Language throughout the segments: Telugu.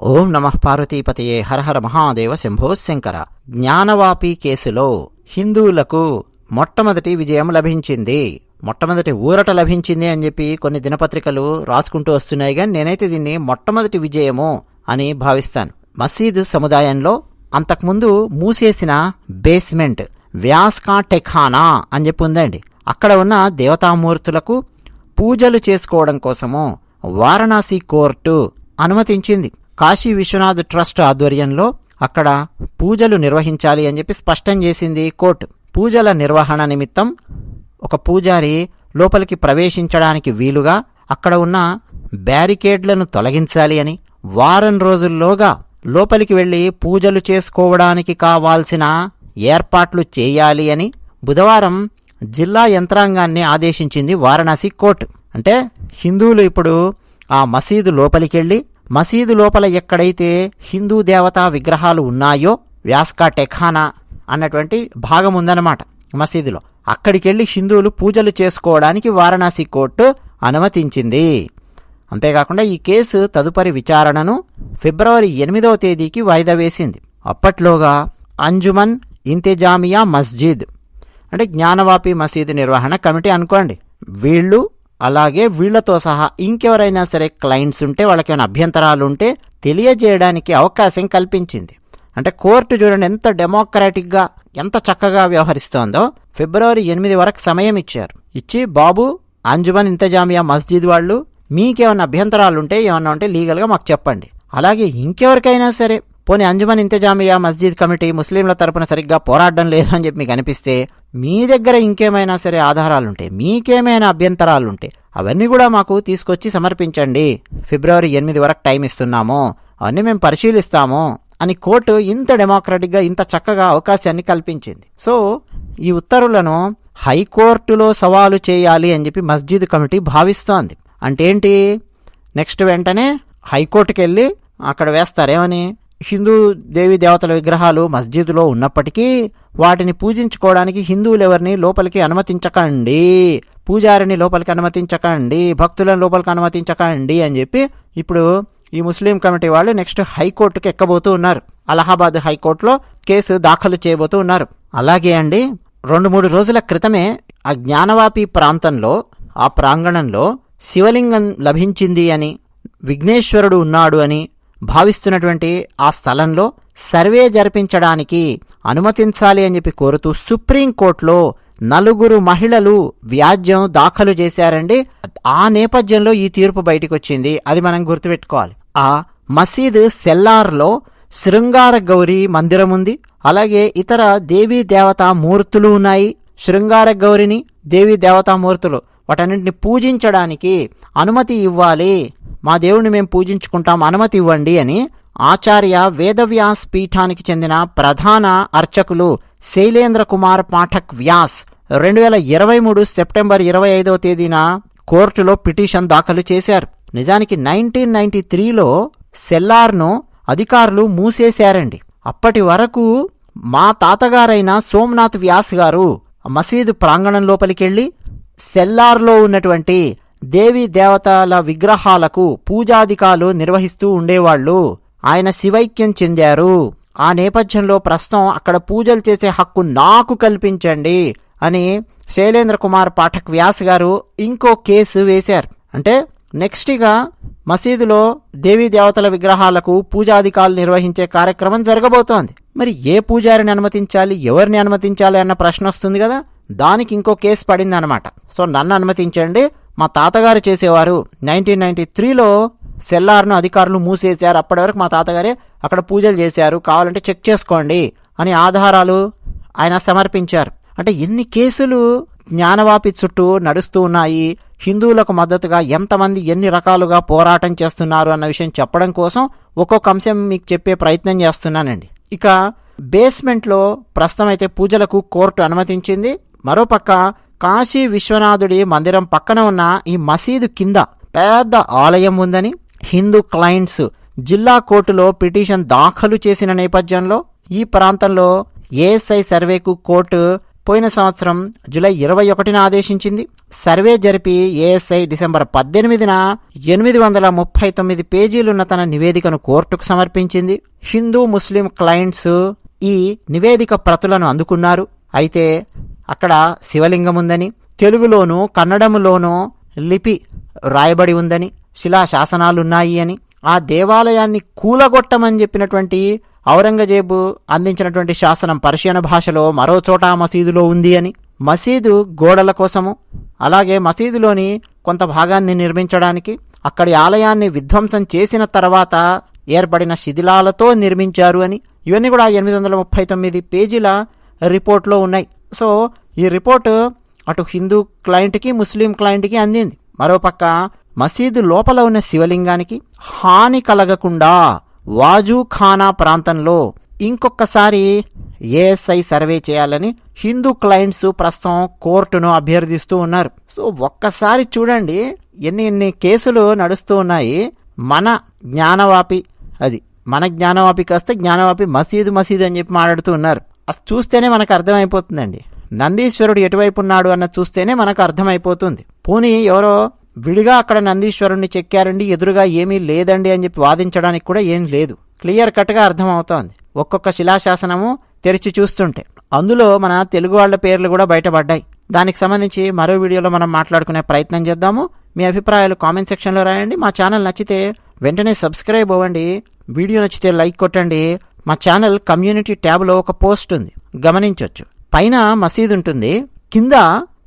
ఓం నమః పార్వతీపతియే హరహర మహాదేవ శంభో శంకర. జ్ఞానవాపి కేసులో హిందువులకు మొట్టమొదటి విజయం లభించింది. మొట్టమొదటి ఊరట లభించింది అని చెప్పి కొన్ని దినపత్రికలు రాసుకుంటూ వస్తున్నాయి కానీ నేనైతే దీన్ని మొట్టమొదటి విజయము అని భావిస్తాను. మసీదు సముదాయంలో అంతకుముందు మూసేసిన బేస్మెంట్ వ్యాస్కా టెఖానా అని చెప్పి ఉందండి. అక్కడ ఉన్న దేవతామూర్తులకు పూజలు చేసుకోవడం కోసము వారణాసి కోర్టు అనుమతించింది. కాశీ విశ్వనాథ్ ట్రస్ట్ ఆధ్వర్యంలో అక్కడ పూజలు నిర్వహించాలి అని చెప్పి స్పష్టం చేసింది కోర్టు. పూజల నిర్వహణ నిమిత్తం ఒక పూజారి లోపలికి ప్రవేశించడానికి వీలుగా అక్కడ ఉన్న బ్యారికేడ్లను తొలగించాలి అని వారం రోజుల్లోగా లోపలికి వెళ్ళి పూజలు చేసుకోవడానికి కావాల్సిన ఏర్పాట్లు చేయాలి అని బుధవారం జిల్లా యంత్రాంగాన్ని ఆదేశించింది వారణాసి కోర్టు. అంటే హిందువులు ఇప్పుడు ఆ మసీదు లోపలికి వెళ్ళి మసీదు లోపల ఎక్కడైతే హిందూ దేవతా విగ్రహాలు ఉన్నాయో వ్యాస్కా టెఖానా అన్నటువంటి భాగం ఉందన్నమాట మసీదులో. అక్కడికి వెళ్ళి హిందువులు పూజలు చేసుకోవడానికి వారణాసి కోర్టు అనుమతించింది. అంతేకాకుండా ఈ కేసు తదుపరి విచారణను ఫిబ్రవరి ఎనిమిదవ తేదీకి వాయిదా వేసింది. అప్పట్లోగా అంజుమన్ ఇంతెజామియా మస్జిద్ అంటే జ్ఞానవాపి మసీదు నిర్వహణ కమిటీ అనుకోండి. వీళ్ళు అలాగే వీళ్ళతో సహా ఇంకెవరైనా సరే క్లయింట్స్ ఉంటే వాళ్ళకి ఏమైనా అభ్యంతరాలు ఉంటే తెలియజేయడానికి అవకాశం కల్పించింది. అంటే కోర్టు చూడండి ఎంత డెమోక్రాటిక్గా ఎంత చక్కగా వ్యవహరిస్తోందో ఫిబ్రవరి ఎనిమిది వరకు సమయం ఇచ్చారు. ఇచ్చి బాబు అంజుమన్ ఇంతజామియా మస్జిద్ వాళ్ళు మీకేమైనా అభ్యంతరాలు ఉంటే ఏమన్నా ఉంటే లీగల్గా మాకు చెప్పండి. అలాగే ఇంకెవరికైనా సరే పోనీ అంజుమన్ ఇంతజామియా మస్జిద్ కమిటీ ముస్లింల తరపున సరిగ్గా పోరాడడం లేదు అని చెప్పి మీకు అనిపిస్తే మీ దగ్గర ఇంకేమైనా సరే ఆధారాలుంటే మీకేమైనా అభ్యంతరాలుంటే అవన్నీ కూడా మాకు తీసుకొచ్చి సమర్పించండి. ఫిబ్రవరి ఎనిమిది వరకు టైం ఇస్తున్నాము. అవన్నీ మేము పరిశీలిస్తాము అని కోర్టు ఇంత డెమోక్రటిక్గా ఇంత చక్కగా అవకాశాన్ని కల్పించింది. సో ఈ ఉత్తర్వులను హైకోర్టులో సవాలు చేయాలి అని చెప్పి మస్జిద్ కమిటీ భావిస్తోంది. అంటే ఏంటి? నెక్స్ట్ వెంటనే హైకోర్టుకి వెళ్ళి అక్కడ వేస్తారేమని? హిందూ దేవి దేవతల విగ్రహాలు మస్జిద్లో ఉన్నప్పటికీ వాటిని పూజించుకోవడానికి హిందువులు ఎవరిని లోపలికి అనుమతించకండి. పూజారిని లోపలికి అనుమతించకండి. భక్తులను లోపలికి అనుమతించకండి అని చెప్పి ఇప్పుడు ఈ ముస్లిం కమిటీ వాళ్ళు నెక్స్ట్ హైకోర్టుకి ఎక్కబోతూ ఉన్నారు. అలహాబాద్ హైకోర్టులో కేసు దాఖలు చేయబోతూ ఉన్నారు. అలాగే అండి రెండు మూడు రోజుల క్రితమే ఆ జ్ఞానవాపి ప్రాంతంలో ఆ ప్రాంగణంలో శివలింగం లభించింది అని విఘ్నేశ్వరుడు ఉన్నాడు అని భావిస్తున్నటువంటి ఆ స్థలంలో సర్వే జరిపించడానికి అనుమతించాలి అని చెప్పి కోరుతూ సుప్రీంకోర్టులో నలుగురు మహిళలు వ్యాజ్యం దాఖలు చేశారండి. ఆ నేపథ్యంలో ఈ తీర్పు బయటకు వచ్చింది. అది మనం గుర్తుపెట్టుకోవాలి. ఆ మసీదు సెల్లార్లో శృంగార గౌరి మందిరం ఉంది. అలాగే ఇతర దేవీ దేవతా మూర్తులు ఉన్నాయి. శృంగార గౌరిని దేవీ దేవతా మూర్తులు వాటన్నింటిని పూజించడానికి అనుమతి ఇవ్వాలి. మా దేవుణ్ణి మేము పూజించుకుంటాం అనుమతి ఇవ్వండి అని ఆచార్య వేదవ్యాస్ పీఠానికి చెందిన ప్రధాన అర్చకులు శైలేంద్ర కుమార్ పాఠక్ వ్యాస్ రెండు వేల ఇరవై మూడు సెప్టెంబర్ ఇరవై ఐదవ తేదీన కోర్టులో పిటిషన్ దాఖలు చేశారు. నిజానికి నైన్టీన్ నైన్టీ త్రీలో సెల్లార్ను అధికారులు మూసేశారండి. అప్పటి వరకు మా తాతగారైన సోమనాథ్ వ్యాస్ గారు మసీదు ప్రాంగణం లోపలికెళ్ళి సెల్లార్లో ఉన్నటువంటి దేవీ దేవతల విగ్రహాలకు పూజాధికాలు నిర్వహిస్తూ ఉండేవాళ్ళు ఆయన శివైక్యం చెందారు. ఆ నేపథ్యంలో ప్రస్తుతం అక్కడ పూజలు చేసే హక్కు నాకు కల్పించండి అని శైలేంద్ర కుమార్ పాఠక్ వ్యాస్ గారు ఇంకో కేసు వేశారు. అంటే నెక్స్ట్ ఇక మసీదులో దేవీ దేవతల విగ్రహాలకు పూజాధికాలు నిర్వహించే కార్యక్రమం జరగబోతోంది. మరి ఏ పూజారిని అనుమతించాలి ఎవరిని అనుమతించాలి అన్న ప్రశ్న వస్తుంది కదా. దానికి ఇంకో కేసు పడింది అనమాట సో నన్ను అనుమతించండి మా తాతగారు చేసేవారు. నైన్టీన్ నైన్టీ త్రీలో సెల్లార్ను అధికారులు మూసేశారు. అప్పటి వరకు మా తాతగారే అక్కడ పూజలు చేశారు. కావాలంటే చెక్ చేసుకోండి అని ఆధారాలు ఆయన సమర్పించారు. అంటే ఎన్ని కేసులు జ్ఞానవాపి చుట్టూ నడుస్తూ ఉన్నాయి. హిందువులకు మద్దతుగా ఎంతమంది ఎన్ని రకాలుగా పోరాటం చేస్తున్నారు అన్న విషయం చెప్పడం కోసం ఒక్కొక్క అంశం మీకు చెప్పే ప్రయత్నం చేస్తున్నానండి. ఇక బేస్మెంట్లో ప్రస్తుతం అయితే పూజలకు కోర్టు అనుమతించింది. మరోపక్క కాశీ విశ్వనాథుడి మందిరం పక్కన ఉన్న ఈ మసీదు కింద పెద్ద ఆలయం ఉందని హిందూ క్లయింట్స్ జిల్లా కోర్టులో పిటిషన్ దాఖలు చేసిన నేపథ్యంలో ఈ ప్రాంతంలో ఏఎస్ఐ సర్వేకు కోర్టు పోయిన సంవత్సరం జూలై ఇరవై ఒకటిన ఆదేశించింది. సర్వే జరిపి ఏఎస్ఐ డిసెంబర్ పద్దెనిమిదిన ఎనిమిది వందల ముప్పై తొమ్మిది పేజీలున్న తన నివేదికను కోర్టుకు సమర్పించింది. హిందూ ముస్లిం క్లయింట్స్ ఈ నివేదిక ప్రతులను అందుకున్నారు. అయితే అక్కడ శివలింగం ఉందని తెలుగులోనూ కన్నడములోనూ లిపి రాయబడి ఉందని శిలా శాసనాలున్నాయి అని ఆ దేవాలయాన్ని కూలగొట్టమని చెప్పినటువంటి ఔరంగజేబు అందించినటువంటి శాసనం పర్షియన్ భాషలో మరో చోట మసీదులో ఉంది అని. మసీదు గోడల కోసము అలాగే మసీదులోని కొంత భాగాన్ని నిర్మించడానికి అక్కడి ఆలయాన్ని విధ్వంసం చేసిన తర్వాత ఏర్పడిన శిథిలాలతో నిర్మించారు అని. ఇవన్నీ కూడా ఎనిమిది వందల ముప్పై తొమ్మిది పేజీల రిపోర్ట్లో ఉన్నాయి. సో ఈ రిపోర్టు అటు హిందూ క్లయింట్కి ముస్లిం క్లయింట్కి అందింది. మరోపక్క మసీదు లోపల ఉన్న శివలింగానికి హాని కలగకుండా వాజుఖానా ప్రాంతంలో ఇంకొకసారి ఏఎస్ఐ సర్వే చేయాలని హిందూ క్లయింట్స్ ప్రస్తుతం కోర్టును అభ్యర్థిస్తూ ఉన్నారు. సో ఒక్కసారి చూడండి ఎన్ని ఎన్ని కేసులు నడుస్తూ ఉన్నాయి. మన జ్ఞానవాపి అది మన జ్ఞానవాపి వస్తే జ్ఞానవాపి మసీదు మసీదు అని చెప్పి మాట్లాడుతూ ఉన్నారు. చూస్తేనే మనకు అర్థమైపోతుందండి. నందీశ్వరుడు ఎటువైపు ఉన్నాడు అన్న చూస్తేనే మనకు అర్థమైపోతుంది. పోనీ ఎవరో విడిగా అక్కడ నందీశ్వరుణ్ణి చెక్కారండి ఎదురుగా ఏమీ లేదండి అని చెప్పి వాదించడానికి కూడా ఏం లేదు. క్లియర్ కట్గా అర్థమవుతోంది. ఒక్కొక్క శిలాశాసనము తెరిచి చూస్తుంటే. అందులో మన తెలుగు వాళ్ళ పేర్లు కూడా బయటపడ్డాయి. దానికి సంబంధించి మరో వీడియోలో మనం మాట్లాడుకునే ప్రయత్నం చేద్దాము. మీ అభిప్రాయాలు కామెంట్ సెక్షన్లో రాయండి. మా ఛానల్ నచ్చితే వెంటనే సబ్స్క్రైబ్ అవ్వండి. వీడియో నచ్చితే లైక్ కొట్టండి. మా ఛానల్ కమ్యూనిటీ ట్యాబ్లో ఒక పోస్ట్ ఉంది. గమనించవచ్చు పైన మసీదు ఉంటుంది. కింద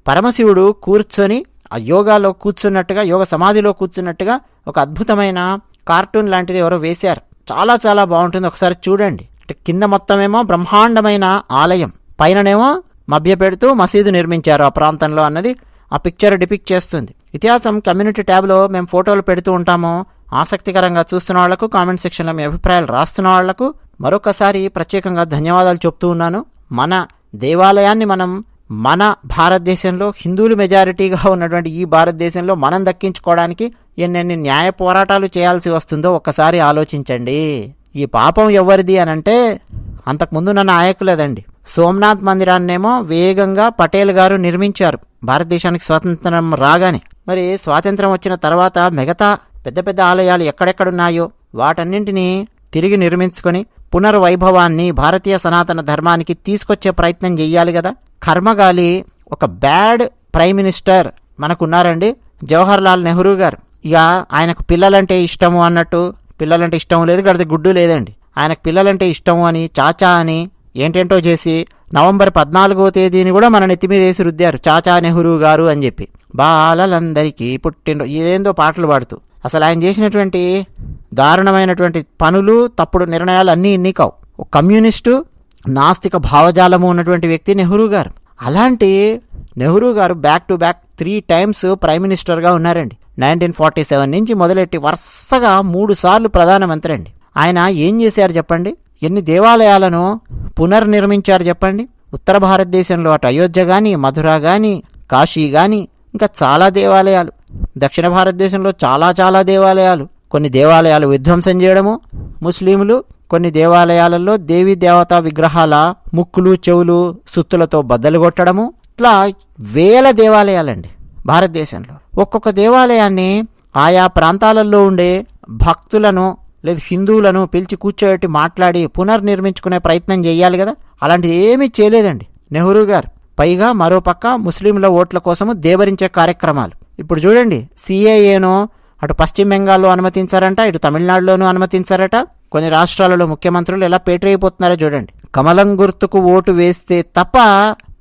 పరమశివుడు కూర్చొని ఆ యోగాలో కూర్చున్నట్టుగా యోగ సమాధిలో కూర్చున్నట్టుగా ఒక అద్భుతమైన కార్టూన్ లాంటిది ఎవరో వేశారు. చాలా చాలా బాగుంటుంది. ఒకసారి చూడండి. కింద మొత్తమేమో బ్రహ్మాండమైన ఆలయం. పైననేమో మభ్య పెడుతూ మసీదు నిర్మించారు ఆ ప్రాంతంలో అన్నది ఆ పిక్చర్ డిపిక్ట్ చేస్తుంది. ఇతిహాసం కమ్యూనిటీ ట్యాబ్లో మేము ఫోటోలు పెడుతూ ఉంటాము. ఆసక్తికరంగా చూస్తున్న వాళ్ళకు కామెంట్ సెక్షన్లో మీ అభిప్రాయాలు రాస్తున్న వాళ్ళకు మరొకసారి ప్రత్యేకంగా ధన్యవాదాలు చెప్తూ ఉన్నాను. మన దేవాలయాన్ని మనం మన భారతదేశంలో హిందువులు మెజారిటీగా ఉన్నటువంటి ఈ భారతదేశంలో మనం దక్కించుకోవడానికి ఎన్నెన్ని న్యాయ పోరాటాలు చేయాల్సి వస్తుందో ఒక్కసారి ఆలోచించండి. ఈ పాపం ఎవరిది అని అనంటే అంతకుముందున్న నాయకులేదండి. సోమనాథ్ మందిరాన్నేమో వేగంగా పటేల్ గారు నిర్మించారు. భారతదేశానికి స్వాతంత్రం రాగానే. మరి స్వాతంత్రం వచ్చిన తర్వాత మిగతా పెద్ద పెద్ద ఆలయాలు ఎక్కడెక్కడున్నాయో వాటన్నింటినీ తిరిగి నిర్మించుకొని పునర్వైభవాన్ని భారతీయ సనాతన ధర్మానికి తీసుకొచ్చే ప్రయత్నం చెయ్యాలి కదా. కర్మగాలి ఒక బ్యాడ్ ప్రైమ్ మినిస్టర్ మనకున్నారండి. జవహర్ లాల్ నెహ్రూ గారు. ఇక ఆయనకు పిల్లలంటే ఇష్టము అన్నట్టు పిల్లలంటే ఇష్టం లేదు గడితే గుడ్డు లేదండి. ఆయనకు పిల్లలంటే ఇష్టము అని చాచా అని ఏంటేంటో చేసి నవంబర్ పద్నాలుగో తేదీని కూడా మన నెత్తి మీద వేసి రుద్దారు. చాచా నెహ్రూ గారు అని చెప్పి. బాలలందరికీ పుట్టిన ఇదేందో పాటలు పాడుతూ. అసలు ఆయన చేసినటువంటి దారుణమైనటువంటి పనులు తప్పుడు నిర్ణయాలు అన్నీ ఇన్ని కావు. ఒక కమ్యూనిస్టు నాస్తిక భావజాలము ఉన్నటువంటి వ్యక్తి నెహ్రూ గారు. అలాంటి నెహ్రూ గారు back to back three times prime మినిస్టర్గా ఉన్నారండి. నైన్టీన్ ఫార్టీ సెవెన్ నుంచి మొదలెట్టి వరుసగా మూడు సార్లు ప్రధానమంత్రి అండి. ఆయన ఏం చేశారు చెప్పండి? ఎన్ని దేవాలయాలను పునర్నిర్మించారు చెప్పండి? ఉత్తర భారతదేశంలో అటు అయోధ్య కానీ మధుర కానీ కాశీ కానీ ఇంకా చాలా దేవాలయాలు. దక్షిణ భారతదేశంలో చాలా చాలా దేవాలయాలు కొన్ని దేవాలయాలు విధ్వంసం చేయడము ముస్లింలు కొన్ని దేవాలయాలలో దేవీ దేవతా విగ్రహాల ముక్కులు చెవులు సుత్తులతో బద్దలు కొట్టడము ఇట్లా వేల దేవాలయాలండి భారతదేశంలో. ఒక్కొక్క దేవాలయాన్ని ఆయా ప్రాంతాలలో ఉండే భక్తులను లేదు హిందువులను పిలిచి కూర్చోబెట్టి మాట్లాడి పునర్నిర్మించుకునే ప్రయత్నం చేయాలి కదా? అలాంటిది ఏమీ చేయలేదండి నెహ్రూ గారు. పైగా మరోపక్క ముస్లింల ఓట్ల కోసము దేవరించే కార్యక్రమాలు. ఇప్పుడు చూడండి సిఏఏను అటు పశ్చిమ బెంగాల్లో అనుమతించారంట ఇటు తమిళనాడులోనూ అనుమతించారట. కొన్ని రాష్ట్రాలలో ముఖ్యమంత్రులు ఎలా పేటరైపోతున్నారో చూడండి. కమలం గుర్తుకు ఓటు వేస్తే తప్ప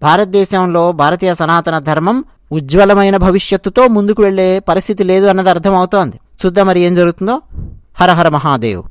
భారతదేశంలో భారతీయ సనాతన ధర్మం ఉజ్వలమైన భవిష్యత్తుతో ముందుకు వెళ్ళే పరిస్థితి లేదు అన్నది అర్థమవుతోంది. చూద్దాం మరి ఏం జరుగుతుందో. హర హర మహాదేవ్.